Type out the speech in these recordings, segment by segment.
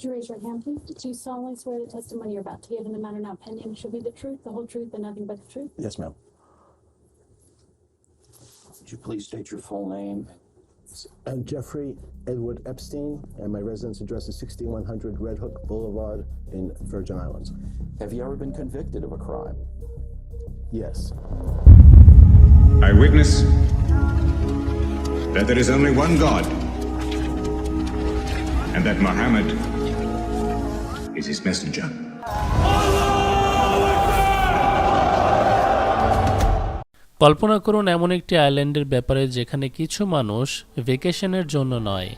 Would you raise your hand, please? Do you solemnly swear the testimony you're about to give in the matter now pending shall be the truth, the whole truth, and nothing but the truth? Yes, ma'am. Would you please state your full name? I'm Jeffrey Edward Epstein, and my residence address is 6100 Red Hook Boulevard in Virgin Islands. Have you ever been convicted of a crime? Yes. I witness that there is only one God, and that Muhammad is his messenger. কল্পনা করুন এমন একটি আইল্যান্ডের ব্যাপারে যেখানে কিছু মানুষ ভেকেশনের জন্য নয়,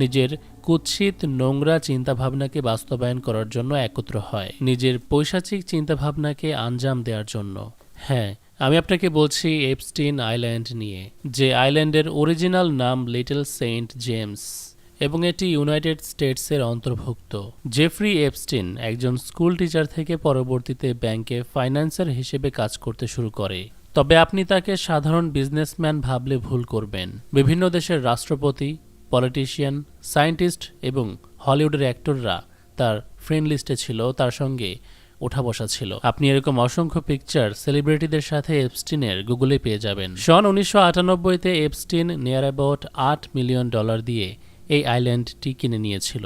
নিজের কুৎসিত নোংরা চিন্তাভাবনাকে বাস্তবায়ন করার জন্য একত্র হয়, নিজের পৈশাচিক চিন্তাভাবনাকে আঞ্জাম দেওয়ার জন্য হ্যাঁ আমি আপনাকে বলছি এপস্টিন আইল্যান্ড নিয়ে, যে আইল্যান্ডের অরিজিনাল নাম লিটল সেন্ট জেমস এবং এটি ইউনাইটেড স্টেটসের অন্তর্ভুক্ত। জেফ্রি এপস্টিন একজন স্কুল টিচার থেকে পরবর্তীতে ব্যাংকে ফাইন্যান্সার হিসেবে কাজ করতে শুরু করে। তবে আপনি তাকে সাধারণ বিজনেসম্যান ভাবলে ভুল করবেন। বিভিন্ন দেশের রাষ্ট্রপতি, পলিটিশিয়ান, সায়েন্টিস্ট এবং হলিউডের অ্যাক্টররা তার ফ্রেন্ড লিস্টে ছিল, তার সঙ্গে ওঠা বসা ছিল। আপনি এরকম অসংখ্য পিকচার সেলিব্রিটিদের সাথে এপস্টিনের গুগলে পেয়ে যাবেন। সন উনিশশো আটানব্বইতে এপস্টিন নিয়ার অ্যাবাউট আট মিলিয়ন ডলার দিয়ে এই আইল্যান্ডটি কিনে নিয়েছিল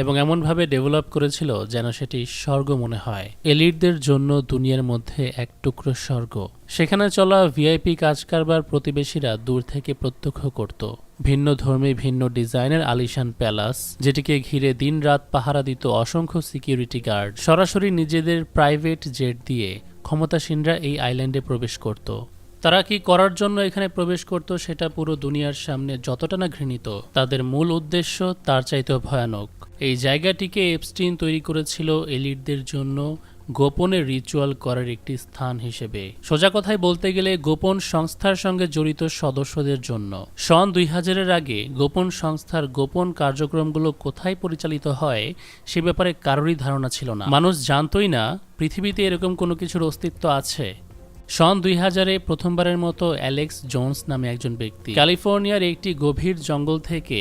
এবং এমনভাবে ডেভেলপ করেছিল যেন সেটি স্বর্গ মনে হয়। এলিটদের জন্য দুনিয়ার মধ্যে এক টুকরো স্বর্গ। সেখানে চলা ভিআইপি কাজ কারবার প্রতিবেশীরা দূর থেকে প্রত্যক্ষ করত। ভিন্ন ধর্মে ভিন্ন ডিজাইনের আলিশান প্যালাস, যেটিকে ঘিরে দিনরাত পাহারা দিত অসংখ্য সিকিউরিটি গার্ড সরাসরি নিজেদের প্রাইভেট জেট দিয়ে ক্ষমতাসীনরা এই আইল্যান্ডে প্রবেশ করত। তারা কি করার জন্য এখানে প্রবেশ করত সেটা পুরো দুনিয়ার সামনে যতটা না ঘৃণিত, তাদের মূল উদ্দেশ্য তার চাইতেও ভয়ানক। এই জায়গাটিকে এপস্টিন তৈরি করেছিল এলিটদের জন্য গোপনে রিচুয়াল করার একটি স্থান হিসেবে। সোজা কথায় বলতে গেলে গোপন সংস্থার সঙ্গে জড়িত সদস্যদের জন্য। সন দুই হাজারের আগে গোপন সংস্থার গোপন কার্যক্রমগুলো কোথায় পরিচালিত হয় সে ব্যাপারে কারোরই ধারণা ছিল না। মানুষ জানতই না পৃথিবীতে এরকম কোনো কিছুর অস্তিত্ব আছে। সন দুই হাজারে প্রথমবারের মতো অ্যালেক্স জোন্স নামে একজন ব্যক্তি। ক্যালিফোর্নিয়ার একটি গভীর জঙ্গল থেকে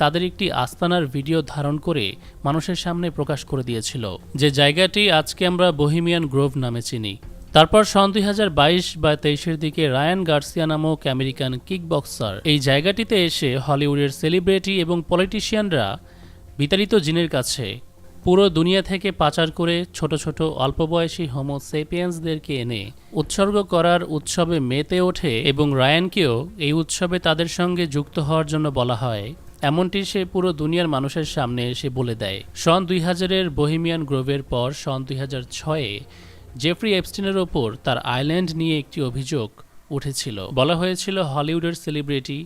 তাদের একটি আস্তানার ভিডিও ধারণ করে মানুষের সামনে প্রকাশ করে দিয়েছিল, যে জায়গাটি আজকে আমরা বহিমিয়ান গ্রোভ নামে চিনি। তারপর সন দুই হাজার বাইশ বা তেইশের দিকে রায়ান গার্সিয়া নামক আমেরিকান কিক বক্সার এই জায়গাটিতে এসে হলিউডের সেলিব্রিটি এবং পলিটিশিয়ানরা বিতাড়িত জিনের কাছে পুরো দুনিয়া থেকে পাচার করে ছোট ছোট অল্প বয়সী হোমো সেপিয়েন্সদেরকে এনে উৎসর্গ করার উৎসবে মেতে ওঠে এবং রায়ানকেও এই উৎসবে তাদের সঙ্গে যুক্ত হওয়ার জন্য বলা হয়। এমনটি সে পুরো দুনিয়ার মানুষের সামনে এসে বলে দেয়। সন দুই হাজারের বহিমিয়ান গ্রোভের পর সন দুই হাজার ছয়ে জেফ্রি এপস্টিনের ওপর তার আইল্যান্ড নিয়ে একটি অভিযোগ উঠেছিল। বলা হয়েছিল হলিউডের সেলিব্রিটি,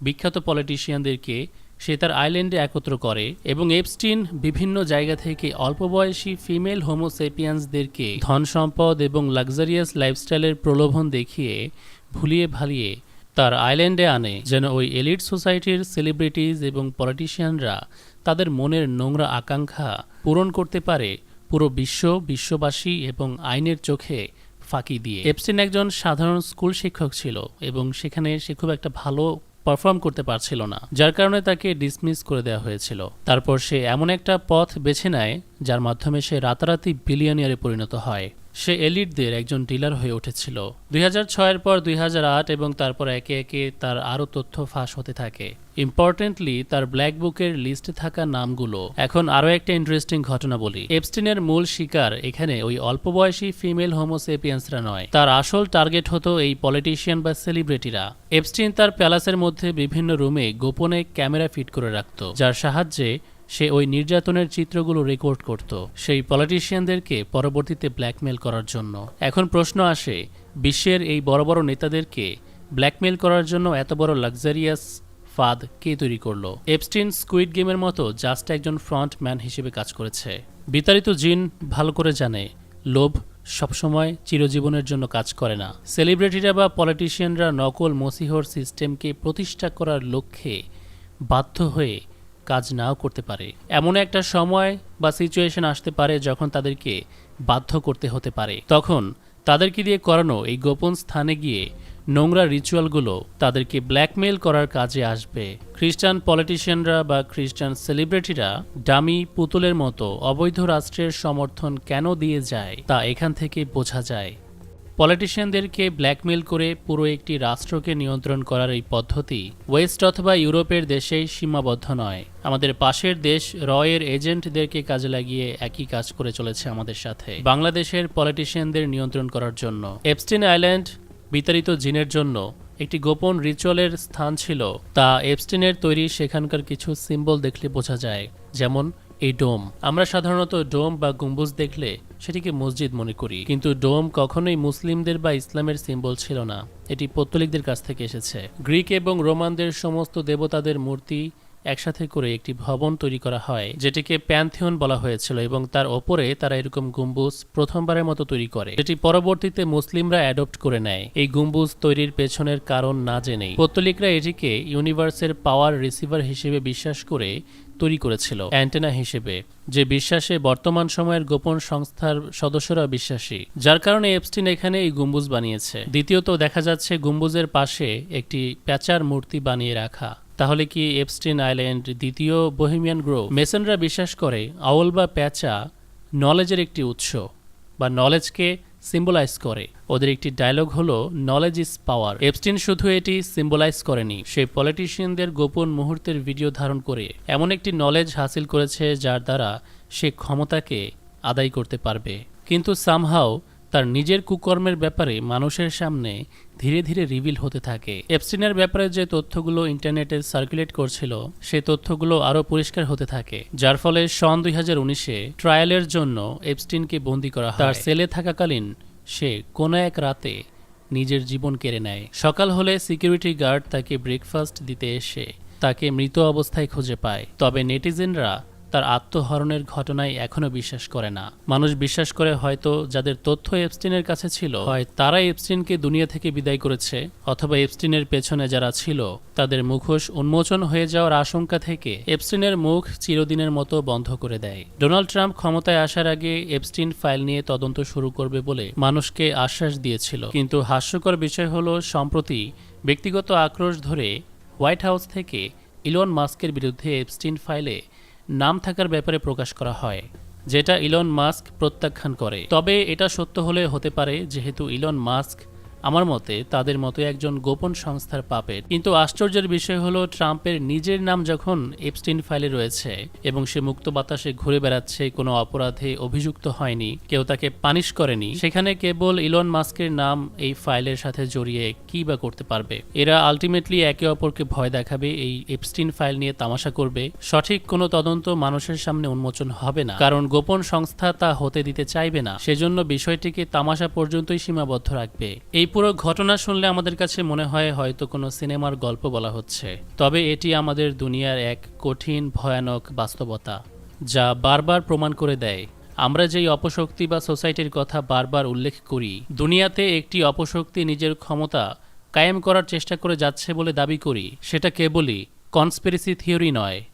বিখ্যাত পলিটিশিয়ানদেরকে সে তার আইল্যান্ডে একত্র করে এবং এপস্টিন বিভিন্ন জায়গা থেকে অল্প বয়সী ফিমেল হোমোসেপিয়ান্সদেরকে ধন সম্পদ এবং লাক্সারিয়াস লাইফস্টাইলের প্রলোভন দেখিয়ে ভুলিয়ে ভালিয়ে তার আইল্যান্ডে আনে, যেন ওই এলিট সোসাইটির সেলিব্রিটিজ এবং পলিটিশিয়ানরা তাদের মনের নোংরা আকাঙ্ক্ষা পূরণ করতে পারে পুরো বিশ্ব, বিশ্ববাসী এবং আইনের চোখে ফাঁকি দিয়ে। এপস্টিন একজন সাধারণ স্কুল শিক্ষক ছিল এবং সেখানে সে খুব একটা ভালো পারফর্ম করতে পারছিল না, যার কারণে তাকে ডিসমিস করে দেওয়া হয়েছিল। তারপর সে এমন একটা পথ বেছে নেয়, যার মাধ্যমে সে রাতারাতি বিলিয়নিয়ারে পরিণত হয়। সে এলিটদের একজন ডিলার হয়ে উঠেছিল। দুই ছয়ের পর দুই হাজার আট এবং তারপর একে একে তার আরও তথ্য ফাঁস হতে থাকে। ইম্পর্টেন্টলি, তার ব্ল্যাক বুকের লিস্টে থাকা নামগুলো। এখন আরও একটা ইন্টারেস্টিং ঘটনা বলি। এপস্টিনের মূল শিকার এখানে ওই অল্প বয়সী ফিমেল হোমোসেপিয়ান্সরা নয়। তার আসল টার্গেট হতো এই পলিটিশিয়ান বা সেলিব্রিটিরা। এপস্টিন তার প্যালাসের মধ্যে বিভিন্ন রুমে গোপনে ক্যামেরা ফিট করে রাখত, যার সাহায্যে সে ওই নির্যাতনের চিত্রগুলো রেকর্ড করত, সেই পলিটিশিয়ানদেরকে পরবর্তীতে ব্ল্যাকমেল করার জন্য। এখন প্রশ্ন আসে, বিশ্বের এই বড় বড় নেতাদেরকে ব্ল্যাকমেল করার জন্য এত বড় লাক্সারিয়াস ফাদ কে তৈরি করল? এপস্টিন স্কুইড গেমের মতো জাস্ট একজন ফ্রন্ট ম্যান হিসেবে কাজ করেছে। বিতাড়িত জিন ভালো করে জানে, লোভ সবসময় চিরজীবনের জন্য কাজ করে না। সেলিব্রিটিরা বা পলিটিশিয়ানরা নকল মসিহর সিস্টেমকে প্রতিষ্ঠা করার লক্ষ্যে বাধ্য হয়ে কাজ নাও করতে পারে। এমন একটা সময় বা সিচুয়েশন আসতে পারে যখন তাদেরকে বাধ্য করতে হতে পারে। তখন তাদেরকে দিয়ে করানো এই গোপন স্থানে গিয়ে নোংরা রিচুয়ালগুলো তাদেরকে ব্ল্যাকমেল করার কাজে আসবে। খ্রিস্টান পলিটিশিয়ানরা বা খ্রিস্টান সেলিব্রিটিরা ডামি পুতুলের মতো অবৈধ রাষ্ট্রের সমর্থন কেন দিয়ে যায় তা এখান থেকে বোঝা যায়। পলিটিশিয়ানদেরকে ব্ল্যাকমেল করে পুরো একটি রাষ্ট্রকে নিয়ন্ত্রণ করার এই পদ্ধতি ওয়েস্ট অথবা ইউরোপের দেশেই সীমাবদ্ধ নয়। আমাদের পাশের দেশ রয়ের এজেন্টদেরকে কাজে লাগিয়ে একই কাজ করে চলেছে আমাদের সাথে। বাংলাদেশের পলিটিশিয়ানদের নিয়ন্ত্রণ করার জন্য। এপস্টিন আইল্যান্ড বিতাড়িত জিনের জন্য একটি গোপন রিচুয়ালের স্থান ছিল। তা এপস্টিনের তৈরি সেখানকার কিছু সিম্বল দেখলে বোঝা যায়, যেমন এই ডোম। আমরা সাধারণত ডোম বা গম্বুজ দেখলে সেটিকে মসজিদ মনে করি। কিন্তু ডোম কখনোই মুসলিমদের বা ইসলামের সিম্বল ছিল না। এটি পত্তলিকদের কাছ থেকে এসেছে। গ্রিক এবং রোমানদের সমস্ত দেবতাদের মূর্তি একসাথে করে একটি ভবন তৈরি করা হয়, যেটিকে প্যান্থিয়ন বলা হয়েছিল এবং তার ওপরে তারা এরকম গম্বুজ প্রথমবারের মতো তৈরি করে। যেটি পরবর্তীতে মুসলিমরা অ্যাডপ্ট করে নেয়। এই গম্বুজ তৈরির পেছনের কারণ না জেনেই। পত্তলিকরা এটিকে ইউনিভার্সের পাওয়ার রিসিভার হিসেবে বিশ্বাস করে তৈরি করেছিল অ্যান্টেনা হিসেবে, যে বিশ্বাসে বর্তমান সময়ের গোপন সংস্থার সদস্যরা বিশ্বাসী। যার কারণে এপস্টিন এখানে এই গম্বুজ বানিয়েছে। দ্বিতীয়ত, দেখা যাচ্ছে গম্বুজের পাশে একটি প্যাচার মূর্তি বানিয়ে রাখা। তাহলে কি এপস্টিন আইল্যান্ড দ্বিতীয় বহিমিয়ান গ্রো মেসেনরা বিশ্বাস করে, আউল বা প্যাচা নলেজের একটি উৎস, বা নলেজকে সিম্বলাইজ করে। ওদের একটি ডায়লগ হলো নলেজ ইজ পাওয়ার এপস্টিন শুধু এটি সিম্বলাইজ করেনি সেই পলিটিশিয়ানদের গোপন মুহূর্তের ভিডিও ধারণ করে। এমন একটি নলেজ হাসিল করেছে যার দ্বারা সে ক্ষমতাকে আদায় করতে পারবে। কিন্তু সামহাও তার নিজের কুকর্মের ব্যাপারে মানুষের সামনে ধীরে ধীরে রিভিল হতে থাকে। এপস্টিনের ব্যাপারে যে তথ্যগুলো ইন্টারনেটে সার্কুলেট করছিল, সে তথ্যগুলো আরও পরিষ্কার হতে থাকে, যার ফলে সন দুই হাজার উনিশে ট্রায়ালের জন্য এপস্টিনকে বন্দি করা হয়। তার সেলে থাকাকালীন সে কোনো এক রাতে নিজের জীবন কেড়ে নেয়। সকাল হলে সিকিউরিটি গার্ড তাকে ব্রেকফাস্ট দিতে এসে তাকে মৃত অবস্থায় খুঁজে পায়। তবে নেটিজেনরা তার আত্মহরণের ঘটনায় এখনও বিশ্বাস করে না। মানুষ বিশ্বাস করে হয়তো যাদের তথ্য এপস্টিনের কাছে ছিল, হয় তারা এপস্টিনকে দুনিয়া থেকে বিদায় করেছে, অথবা এপস্টিনের পেছনে যারা ছিল, তাদের মুখোশ উন্মোচন হয়ে যাওয়ার আশঙ্কা থেকে এপস্টিনের মুখ চিরদিনের মতো বন্ধ করে দেয়। ডোনাল্ড ট্রাম্প ক্ষমতায় আসার আগে এপস্টিন ফাইল নিয়ে তদন্ত শুরু করবে বলে মানুষকে আশ্বাস দিয়েছিল। কিন্তু হাস্যকর বিষয় হলো, সম্প্রতি ব্যক্তিগত আক্রোশ ধরে হোয়াইট হাউস থেকে ইলন মাস্কের বিরুদ্ধে এপস্টিন ফাইলে নাম থাকার ব্যাপারে প্রকাশ করা হয়, যেটা ইলন মাস্ক প্রত্যাখ্যান করে। তবে এটা সত্য হলে হতে পারে, যেহেতু ইলন মাস্ক আমার মতে তাদের মতো একজন গোপন সংস্থার পাপেট কিন্তু আশ্চর্যের বিষয় হলো, ট্রাম্পের নিজের নাম যখন এপস্টিন ফাইলে রয়েছে এবং সে মুক্ত বাতাসে ঘুরে বেড়াচ্ছে, কোনো অপরাধে অভিযুক্ত হয়নি, কেউ তাকে পানিশ করেনি, সেখানে কেবল ইলন মাস্কের নাম এই ফাইলের সাথে জড়িয়ে কি বা করতে পারবে? এরা আলটিমেটলি একে অপরকে ভয় দেখাবে, এই এপস্টিন ফাইল নিয়ে তামাশা করবে। সঠিক কোনো তদন্ত মানুষের সামনে উন্মোচন হবে না, কারণ গোপন সংস্থা তা হতে দিতে চাইবে না। সেজন্য বিষয়টিকে তামাশা পর্যন্তই সীমাবদ্ধ রাখবে। এই পুরো ঘটনা শুনলে আমাদের কাছে মনে হয় হয়তো কোনো সিনেমার গল্প বলা হচ্ছে। তবে এটি আমাদের দুনিয়ার এক কঠিন, ভয়ানক বাস্তবতা, যা বারবার প্রমাণ করে দেয়। আমরা যেই অপশক্তি বা সোসাইটির কথা বারবার উল্লেখ করি, দুনিয়াতে একটি অপশক্তি নিজের ক্ষমতা কায়েম করার চেষ্টা করে যাচ্ছে বলে দাবি করি, সেটা কেবলই কনস্পিরেসি থিওরি নয়।